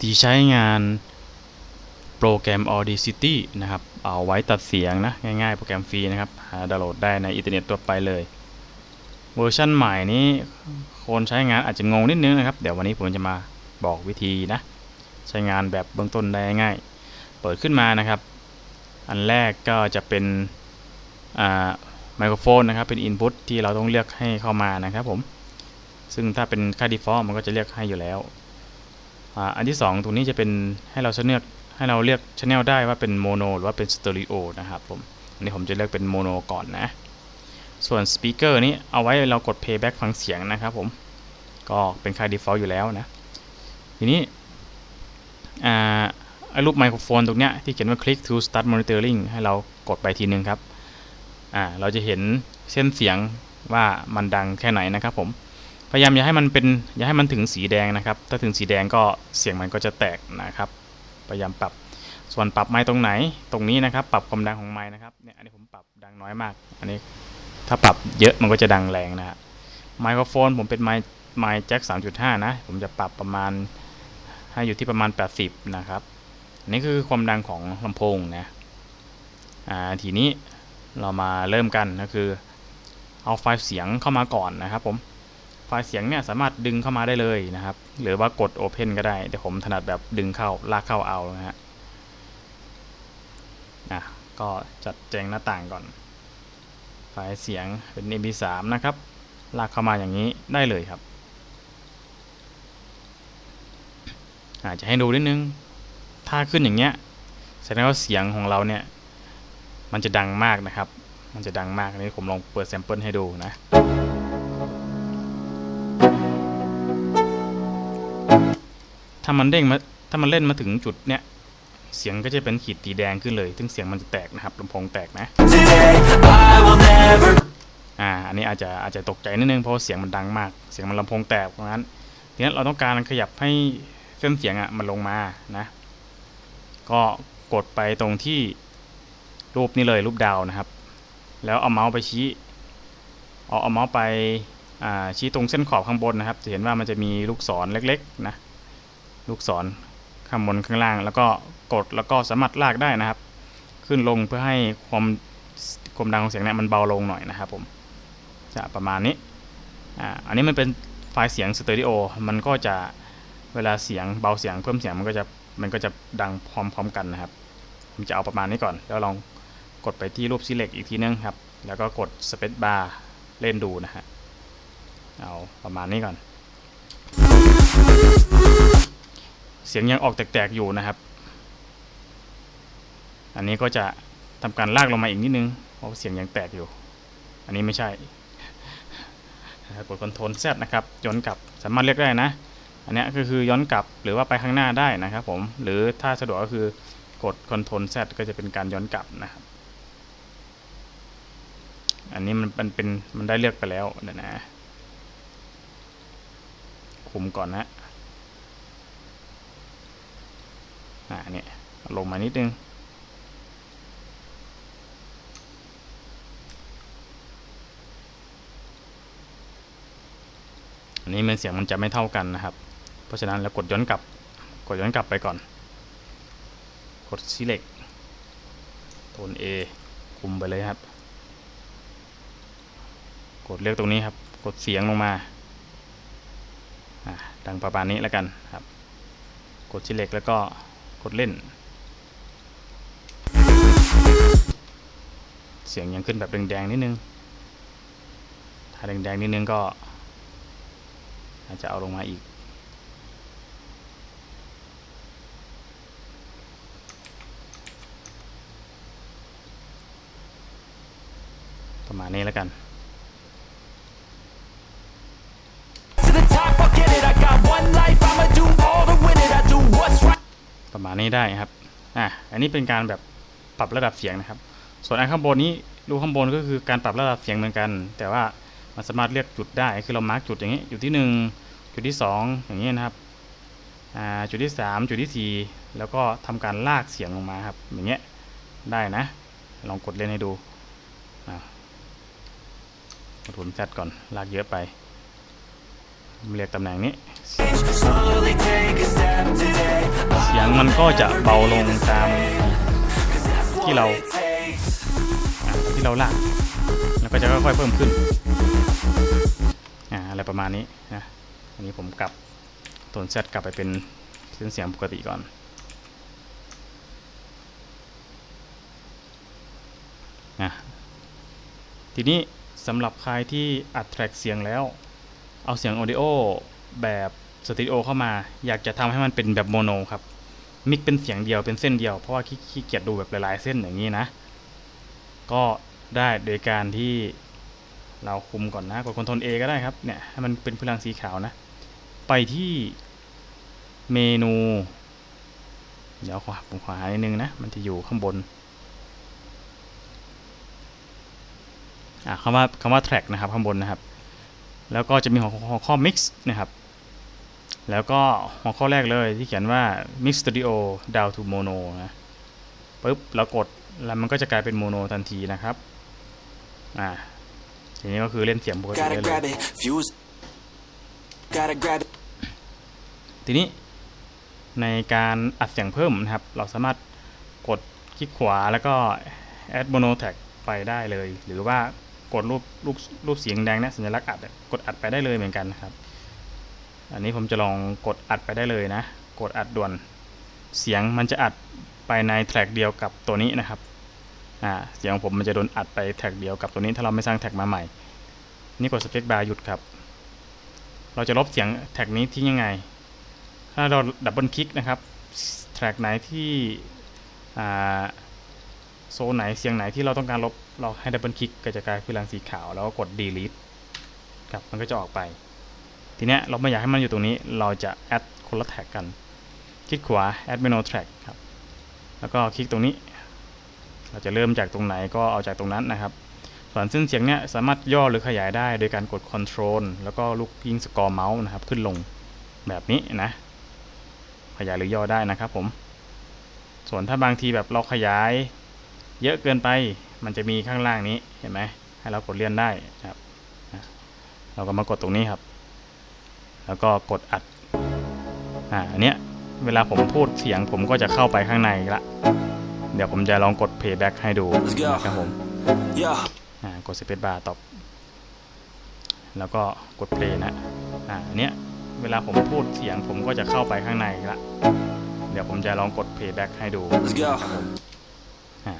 ที่ใช้งานโปรแกรม Audacity นะครับ เอาไว้ตัดเสียงนะ ง่ายๆ โปรแกรมฟรีนะครับ หาดาวน์โหลดได้ในอินเทอร์เน็ตทั่วไปเลย เวอร์ชันใหม่นี้ คนใช้งานอาจจะงงนิดนึงนะครับ เดี๋ยววันนี้ผมจะมาบอกวิธีนะ ใช้งานแบบเบื้องต้นได้ง่าย เปิดขึ้นมานะครับ อันแรกก็จะเป็นไมโครโฟนนะครับ เป็น Input ที่เราต้องเลือกให้เข้ามานะครับผม ซึ่งถ้าเป็นค่า default มันก็จะเลือกให้อยู่แล้ว อันที่ 2 ตรงนี้จะเป็นให้เราเลือกให้เราเลือกช anel ได้ว่าเป็นโมโนหรือว่าเป็นสเตอริโอนะครับผมอันนี้ผมจะเลือกเป็นโมโนก่อนนะ ส่วนสปีกเกอร์นี้เอาไว้เรากด playback ฟังเสียงนะครับผม ก็เป็นค่า default อยู่แล้วนะ ทีนี้ไอ้รูปไมโครโฟนตรงเนี้ยที่เขียนว่า click to start monitoring ให้เรากดไปทีนึงครับ เราจะเห็นเส้นเสียงว่ามันดังแค่ไหนนะครับผม พยายามอย่าให้มันเป็นอย่าให้มันถึงสีแดงนะครับ ถ้าถึงสีแดงก็เสียงมันก็จะแตกนะครับ พยายามปรับ ส่วนปรับไม้ตรงไหน ตรงนี้นะครับ ปรับความดังของไม้นะครับ เนี่ย อันนี้ผมปรับดังน้อยมาก อันนี้ถ้าปรับเยอะมันก็จะดังแรงนะฮะ ไมโครโฟนผมเป็นไม้ไม้แจ็ค3.5 นะ ผมจะปรับประมาณให้อยู่ที่ประมาณ 80 นะครับ อันนี้คือความดังของลำโพงนะ อ่า ทีนี้เรามาเริ่มกันก็คือ เอาไฟล์เสียงเข้ามาก่อนนะครับผม ไฟล์เสียงเนี่ยสามารถดึงเข้ามาได้เลยนะครับ หรือว่ากด Open ก็ได้ แต่ผมถนัดแบบดึงเข้าลากเข้าเอานะฮะอะก็จัดแจงหน้าต่างก่อน ไฟล์เสียงเป็น MP3 นะครับ ลากเข้ามาอย่างนี้ได้เลยครับอาจจะให้ดูนิดนึง ถ้าขึ้นอย่างเงี้ย แสดงว่าเสียงของเราเนี่ย มันจะดังมากนะครับ มันจะดังมากอันนี้ผมลองเปิดแซมเปิลให้ดูนะ ถ้ามันเด้งมาถ้ามันเล่นมาถึงจุดเนี้ยเสียงก็จะเป็นขีดสีแดงขึ้นเลยซึ่งเสียงมันจะแตกนะครับลำโพงแตกนะอ่าอันนี้อาจจะอาจจะตกใจนิดนึงเพราะเสียงมันดังมาก เสียงมันลำโพงแตกเพราะงั้นทีนี้เราต้องการขยับให้เส้นเสียงอะมันลงมานะ ก็กดไปตรงที่รูปนี้เลยรูปดาวนะครับ แล้วเอาเมาส์ไปชี้เอาเอาเมาส์ไปชี้ตรงเส้นขอบข้างบนนะครับ จะเห็นว่ามันจะมีลูกศรเล็กๆนะ ลูกศรข้างบนข้างล่าง แล้วก็กดแล้วก็สามารถลากได้นะครับ ขึ้นลงเพื่อให้ความความดังของเสียงเนี่ยมันเบาลงหน่อยนะครับผมจะประมาณนี้อ่าอันนี้มันเป็นไฟล์เสียงสเตอริโอมันก็จะเวลาเสียงเบาเสียงเพิ่มเสียงมันก็จะมันก็จะดังพร้อมๆกันนะครับ ผมจะเอาประมาณนี้ก่อน แล้วลองกดไปที่รูป select อีกทีนึงครับ แล้วก็กด space bar เล่นดูนะฮะเอาประมาณนี้ก่อน เสียงยังออกแตกๆอยู่นะครับ อันนี้ก็จะทำการลากลงมาอีกนิดนึงเพราะเสียงยังแตกอยู่ อันนี้ไม่ใช่กด Ctrl Z นะครับย้อนกลับสามารถเรียกได้นะ อันนี้ก็คือย้อนกลับหรือว่าไปข้างหน้าได้นะครับผมหรือถ้าสะดวกก็คือกด Ctrl Z ก็จะเป็นการย้อนกลับนะครับอันนี้มันเป็นมันได้เลือกไปแล้วเดี๋ยวนะคุมก่อนนะ อ่าเนี่ยลงมานิดนึงอันนี้มันเสียงมันจะไม่เท่ากันนะครับ เพราะฉะนั้นเรากดย้อนกลับ กดย้อนกลับไปก่อน กด select โทน A คุมไปเลยครับ กดเลือกตรงนี้ครับ กดเสียงลงมาดังประมาณนี้แล้วกันครับ กดชิเล็กแล้วก็ กดเล่น เสียงยังขึ้นแบบแดงๆนิดนึง ถ้าแดงๆนิดนึงก็ อาจจะเอาลงมาอีก ประมาณนี้แล้วกัน ประมาณนี้ได้ครับอะอันนี้เป็นการแบบปรับระดับเสียงนะครับ ส่วนอันข้างบนนี้ดูข้างบนก็คือการปรับระดับเสียงเหมือนกัน แต่ว่ามันสามารถเลือกจุดได้คือเรามาร์กจุดอย่างนี้จุดที่ 1 จุดที่ 2 อย่างนี้นะครับอ่าจุดที่ 3 จุดที่ 4 แล้วก็ทำการลากเสียงลงมาครับ อย่างเงี้ยได้นะ ลองกดเล่นให้ดูอ่ากดทุนแซดก่อนลากเยอะไป เรียกตำแหน่งนี้ เสียงมันก็จะเบาลงตามที่เราที่เราลากแล้วก็จะค่อยๆเพิ่มขึ้นอ่าอะไรประมาณนี้นะอันนี้ผมกลับโทนเซตกลับไปเป็นเส้นเสียงปกติก่อนนะทีนี้สำหรับใครที่อัดแทร็กเสียงแล้ว เอาเสียงออดิโอแบบสตูดิโอเข้ามา อยากจะทำให้มันเป็นแบบโมโนครับ มิกเป็นเสียงเดียวเป็นเส้นเดียว เพราะว่าขี้ขี้เกียจดูแบบหลายๆ เส้นอย่างนี้นะ ก็ได้โดยการที่เราคุมก่อนนะ กดคอนโทรล A ก็ได้ครับ เนี่ย ให้มันเป็นพลังสีขาวนะ ไปที่เมนู เดี๋ยวขอผมขอหานิดนึงนะ มันจะอยู่ข้างบน อ่าคำว่าคำว่า track นะครับ ข้างบนนะครับ แล้วก็จะมีหัวหัวข้อ mix นะครับแล้วก็หัวข้อแรกเลยที่เขียนว่า mix studio down to mono นะปุ๊บเรากดแล้วมันก็จะกลายเป็นโมโนทันทีนะครับอ่าทีนี้ก็คือเล่นเสียงปกติ gotta ได้เลย grab it. Fuse. Gotta grab it. ทีนี้ในการอัดเสียงเพิ่มนะครับ เราสามารถกดคลิกขวาแล้วก็ add mono tag ไปได้เลย หรือว่า กดรูปรูปรูปเสียงแดงนะสัญลักษณ์อัดกดอัดไปได้เลยเหมือนกันนะครับ อันนี้ผมจะลองกดอัดไปได้เลยนะ กดอัดด่วน เสียงมันจะอัดไปในแทร็กเดียวกับตัวนี้นะครับอ่าเสียงของผมมันจะโดนอัดไปแท็กเดียวกับตัวนี้ถ้าเราไม่สร้างแท็กมาใหม่ นี่กดสเปคบาร์หยุดครับ เราจะลบเสียงแท็กนี้ทิ้งยังไง ถ้าเราดับเบิลคลิกนะครับแทร็กไหนที่อ่า โซนไหนเสียงไหนที่เราต้องการลบเราให้ดับเบิลคลิกก็จะกลายเป็นรังสีขาวแล้วก็กด delete ครับมันก็จะออกไป ทีเนี้ยเราไม่อยากให้มันอยู่ตรงนี้เราจะแอดคนละแท็กกัน คลิกขวา add menu track ครับแล้วก็คลิกตรงนี้ เราจะเริ่มจากตรงไหนก็เอาจากตรงนั้นนะครับ ส่วนเส้นเสียงเนี้ยสามารถย่อหรือขยายได้โดยการกด control แล้วก็ลูกยิงสกอร์เมาส์นะครับ ขึ้นลงแบบนี้นะขยายหรือย่อได้นะครับผมส่วนถ้าบางทีแบบเราขยาย เยอะเกินไปมันจะมีข้างล่างนี้เห็นไหมให้เรากดเลื่อนได้นะครับนะเราก็มากดตรงนี้ครับ แล้วก็กดอัดอ่าอันเนี้ยเวลาผมพูดเสียงผมก็จะเข้าไปข้างในละเดี๋ยวผมจะลองกด playback ให้ดู Let's go นะครับผม Yeah. อ่ากด space bar ตอบแล้วก็กด play นะอ่าอันเนี้ยเวลาผมพูดเสียงผมก็จะเข้าไปข้างในละเดี๋ยวผมจะลองกด playback ให้ดู Let's go. อ่ามั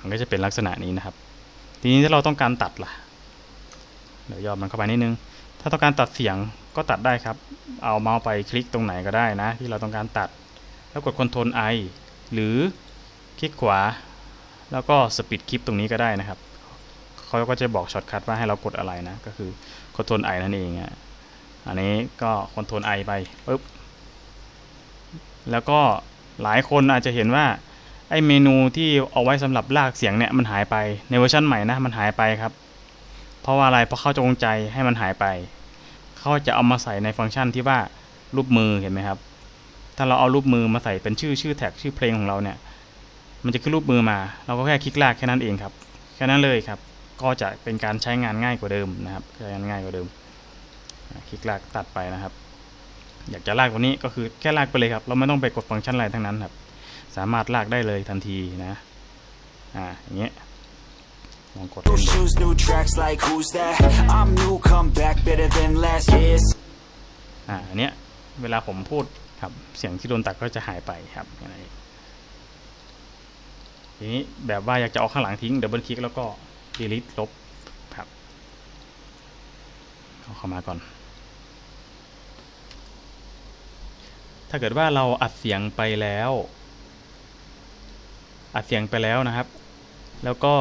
มันก็จะเป็นลักษณะนี้นะครับ ทีนี้ถ้าเราต้องการตัดล่ะ เดี๋ยวย่อมันเข้าไปนิดนึง ถ้าต้องการตัดเสียงก็ตัดได้ครับ เอาเมาส์ไปคลิกตรงไหนก็ได้นะ ที่เราต้องการตัด แล้วกด Ctrl I หรือคลิกขวา แล้วก็สปีดคลิปตรงนี้ก็ได้นะครับ เขาก็จะบอกช็อตคัทว่าให้เรากดอะไรนะ ก็คือ Ctrl I นั่นเองอะ อันนี้ก็ Ctrl I ไปปุ๊บ แล้วก็หลายคนอาจจะเห็นว่า ไอเมนูที่เอาไว้สำหรับลากเสียงเนี่ยมันหายไปในเวอร์ชันใหม่นะมันหายไปครับ เพราะว่าอะไรเพราะเขาจงใจให้มันหายไป เขาจะเอามาใส่ในฟังก์ชันที่ว่ารูปมือเห็นไหมครับ ถ้าเราเอารูปมือมาใส่เป็นชื่อชื่อแท็กชื่อเพลงของเราเนี่ย มันจะขึ้นรูปมือมา เราก็แค่คลิกลากแค่นั้นเองครับแค่นั้นเลยครับ ก็จะเป็นการใช้งานง่ายกว่าเดิมนะครับใช้งานง่ายกว่าเดิมคลิกลากตัดไปนะครับ อยากจะลากตัวนี้ก็คือแค่ลากไปเลยครับ เราไม่ต้องไปกดฟังก์ชันอะไรทั้งนั้นครับ สามารถลากได้เลยทันทีนะ อ่า อย่างเงี้ยลองกด New เล่นดู shoes, new tracks, like who's that? I'm new, come back better than last. Yes. อ่าอันเนี้ย เวลาผมพูดครับ เสียงที่โดนตัดก็จะหายไปครับอะไรทีนี้แบบว่าอยากจะเอาข้างหลังทิ้งดับเบิลคลิกแล้วก็ delete ลบครับเอาเข้ามาก่อน ถ้าเกิดว่าเราอัดเสียงไปแล้ว อัดเสียงไปแล้วนะครับ แล้วก็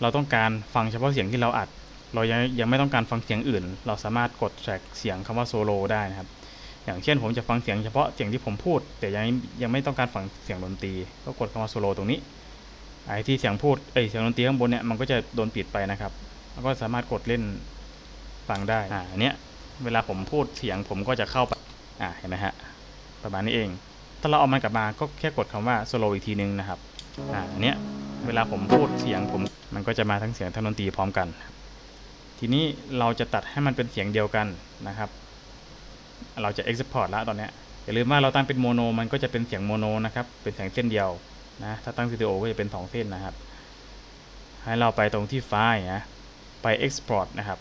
เราต้องการฟังเฉพาะเสียงที่เราอัด เรายังยังไม่ต้องการฟังเสียงอื่น เราสามารถกดแทร็กเสียงคำว่าโซโลได้นะครับ อย่างเช่นผมจะฟังเสียงเฉพาะเสียงที่ผมพูด แต่ยังยังไม่ต้องการฟังเสียงดนตรี ก็กดคำว่าโซโลตรงนี้ไอ้ที่เสียงพูดเอ้ยเสียงดนตรีข้างบนเนี่ยมันก็จะโดนปิดไปนะครับแล้วก็สามารถกดเล่นฟังได้อ่าอันเนี้ยเวลาผมพูดเสียงผมก็จะเข้าไปอ่าเห็นไหมฮะประมาณนี้เอง ถ้าเราเอามันกลับมาก็แค่กดคำว่าโซโลอีกทีนึงนะครับอ่าอันเนี้ยเวลาผมพูดเสียงผมมันก็จะมาทั้งเสียงทั้งดนตรีพร้อมกัน ทีนี้เราจะตัดให้มันเป็นเสียงเดียวกันนะครับ เราจะ export แล้วตอนเนี้ยอย่าลืมว่าเราตั้งเป็นโมโนมันก็จะเป็นเสียงโมโนนะครับเป็นเสียงเส้นเดียวนะถ้าตั้งสตูดิโอก็จะเป็นสองเส้นนะครับ ให้เราไปตรงที่ไฟล์นะไป export นะครับ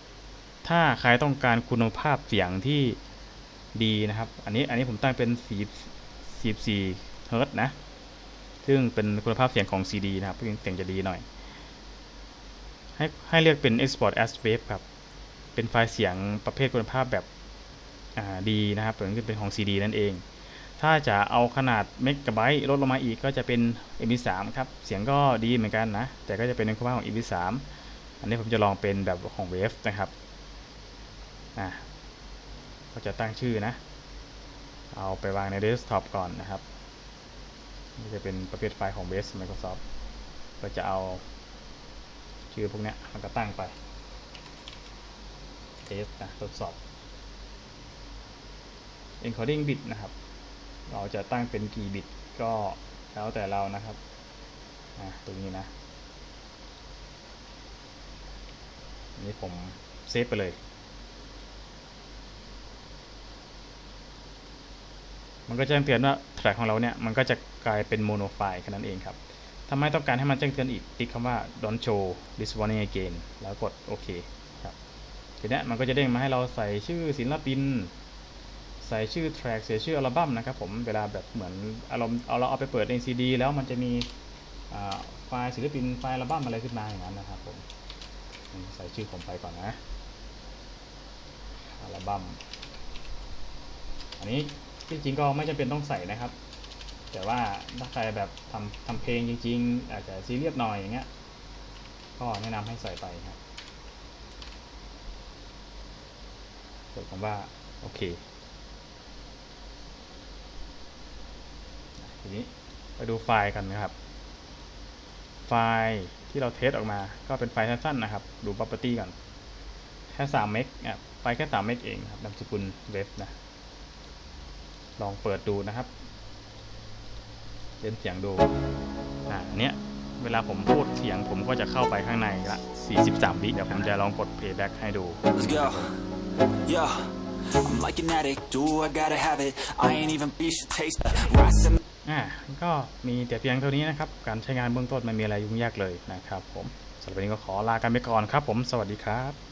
ถ้าใครต้องการคุณภาพเสียงที่ดีนะครับ อันนี้อันนี้ผมตั้งเป็น4 44เฮิร์ตนะ ซึ่งเป็นคุณภาพเสียงของ CD นะครับเสียงจะดีหน่อย ให้ให้เลือกเป็น export as wave ครับ เป็นไฟล์เสียงประเภทคุณภาพแบบดีนะครับเหมือนเป็นของ CD นั่นเอง ถ้าจะเอาขนาดเมกะไบต์ลดลงมาอีกก็จะเป็น MP3 ครับ เสียงก็ดีเหมือนกันนะ แต่ก็จะเป็นในคุณภาพของ MP3 อันนี้ผมจะลองเป็นแบบของ Wave นะครับ อ่าก็จะตั้งชื่อนะ เอาไปวางในเดสก์ท็อปก่อนนะครับ นี่จะเป็นประเภทไฟล์ของ Base Microsoft ก็จะเอาชื่อพวกนี้มันก็ตั้งไป test นะทดสอบ encoding bit นะครับ เราจะตั้งเป็นกี่บิตก็แล้วแต่เรานะครับอะตรงนี้นะนนี้ผมเซฟไปเลย มันก็จะแจ้งเตือนว่าแทร็กของเราเนี่ยมันก็จะกลายเป็นโมโนไฟล์แค่นั้นเองครับถ้าไม่ต้องการให้มันแจ้งเตือนอีกติ๊กคำว่า don't show this warning again แล้วกดโอเคครับทีนี้มันก็จะเด้งมาให้เราใส่ชื่อศิลปิน ใส่ชื่อแทร็กใส่ชื่ออัลบั้มนะครับผมเวลาแบบเหมือนอารมณ์เอาเราเอาไปเปิดในซีดีแล้วมันจะมีไฟล์ศิลปินไฟล์อัลบั้มอะไรขึ้นมาอย่างนั้นนะครับผมอืมใส่ชื่อผมไปก่อนนะอัลบั้มอันนี้ ที่จริงก็ไม่จำเป็นต้องใส่นะครับ แต่ว่าถ้าใครแบบทำทำเพลงจริง ๆ อาจจะซีเรียสหน่อยอย่างเงี้ย ก็แนะนำให้ใส่ไปครับกดคำว่าโอเคทีนี้ไปดูไฟล์กันนะครับ ไฟล์ที่เราเทสออกมาก็เป็นไฟล์สั้นๆนะครับ ดู property ก่อน แค่3เมกอะไฟล์แค่3เมกเองครับนามสกุลเว็บนะ ลองเปิดดูนะครับเล่นเสียงดูอ่าอันเนี้ยเวลาผมพูดเสียงผมก็จะเข้าไปข้างในละ 43 วิเดี๋ยวผมจะลองกด playback ให้ดู Let's go. Yeah. I'm like an addict, do I gotta have it. I ain't even beat your taste. Rice and อ่าก็มีแต่เพียงเท่านี้นะครับ การใช้งานเบื้องต้นไม่มีอะไรยุ่งยากเลยนะครับผมสำหรับวันนี้ก็ขอลากันไปก่อนครับผมสวัสดีครับ